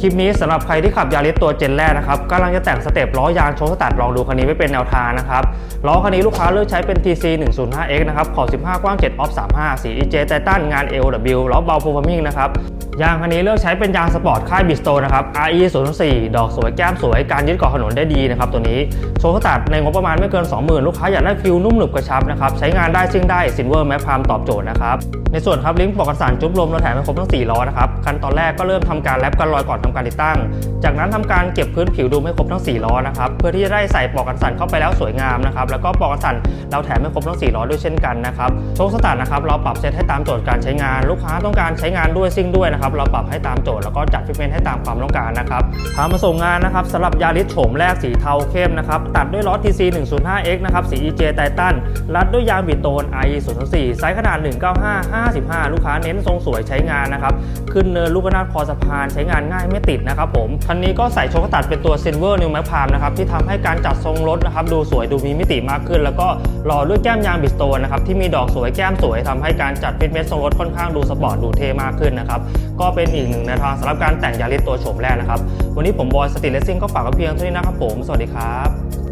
คลิปนี้สำหรับใครที่ขับยาริสตัวเจนแรกนะครับกำลังจะแต่งสเต็ปล้อยางโชว์สตัดลองดูคันนี้ไว้เป็นแนวทางนะครับล้อคันนี้ลูกค้าเลือกใช้เป็น TC 105X นะครับขอบ 15 กว้าง 7 ออฟ 35 สี EJ ไททันงาน LW ล้อเบา performing นะครับ ยางคันนี้เลือกใช้เป็นยางสปอร์ตค่ายบิสโตนะครับ RE 04ดอกสวยแก้มสวยการยึดเกาะถนนได้ดีนะครับตัวนี้โชว์สตัดในงบประมาณไม่เกิน 20,000 ลูกค้าอยากได้ฟิลนุ่มหนึบกระชับนะครับใช้งานได้ซิ่งได้ซินเวอร์แมพพามตอบโจทย์นะครับในส่วนครับลิงก์ปลอกกันสารจุ๊บลมเราแถมให้ครบทั้ง4ล้อนะครับขั้นตอนแรกก็เริ่มทำการแรปกันรอยก่อนทำการติดตั้ง จากนั้นทำการเก็บพื้นผิวดูให้ครบทั้ง4ล้อนะครับเพื่อที่จะได้ใส่ปลอกกันสั่นเข้าไปแล้วสวยงามนะครับแล้วก็ปลอกกันสั่นเราแถมให้ครบทั้ง4ล้อด้วยเช่นกันนะครับโชคสตาร์ทนะครับเราปรับเซตให้ตามโจทย์การใช้งาน ลูกค้าต้องการใช้งานด้วยซิ่งด้วยนะครับเราปรับให้ตามโจทย์แล้วก็จัดฟิตเมนต์ให้ตามความต้องการนะครับพามาส่งงานนะครับสำหรับยาริสโฉมแรกสีเทาเข้มนะครับตัดด้วยล้อ TC 105X นะครับสี EJ ไททันรัดด้วยยางบิดโตน IE 0 4ไซส์ขนาด 195 55 ลูกค้าเน้นทรงสวยใช้งานนะครับขึ้นเนินลูกระนาดคอสะพานใช้งานง่ายไม่ติดนะครับผมคันนี้ก็ใส่โชคตัดเป็นตัว Silver New Mac Palm นะครับที่ทำให้การจัดทรงรถนะครับดูสวยดูมีมิติมากขึ้น แล้วก็หล่อด้วยแก้มยางบิดโตนนะครับที่มีดอกสวยแก้มสวยทำให้การจัดฟิตเมนต์ทรงรถค่อนข้างดูสปอร์ตดูเท่มากขึ้นนะครับก็เป็นอีกหนึ่งแนวทางสำหรับการแต่งยาริสตัวโฉมแรกนะครับ วันนี้ผมบอยสติเลสซิ่งก็ฝากไว้เพียงเท่านี้นะครับผม สวัสดีครับ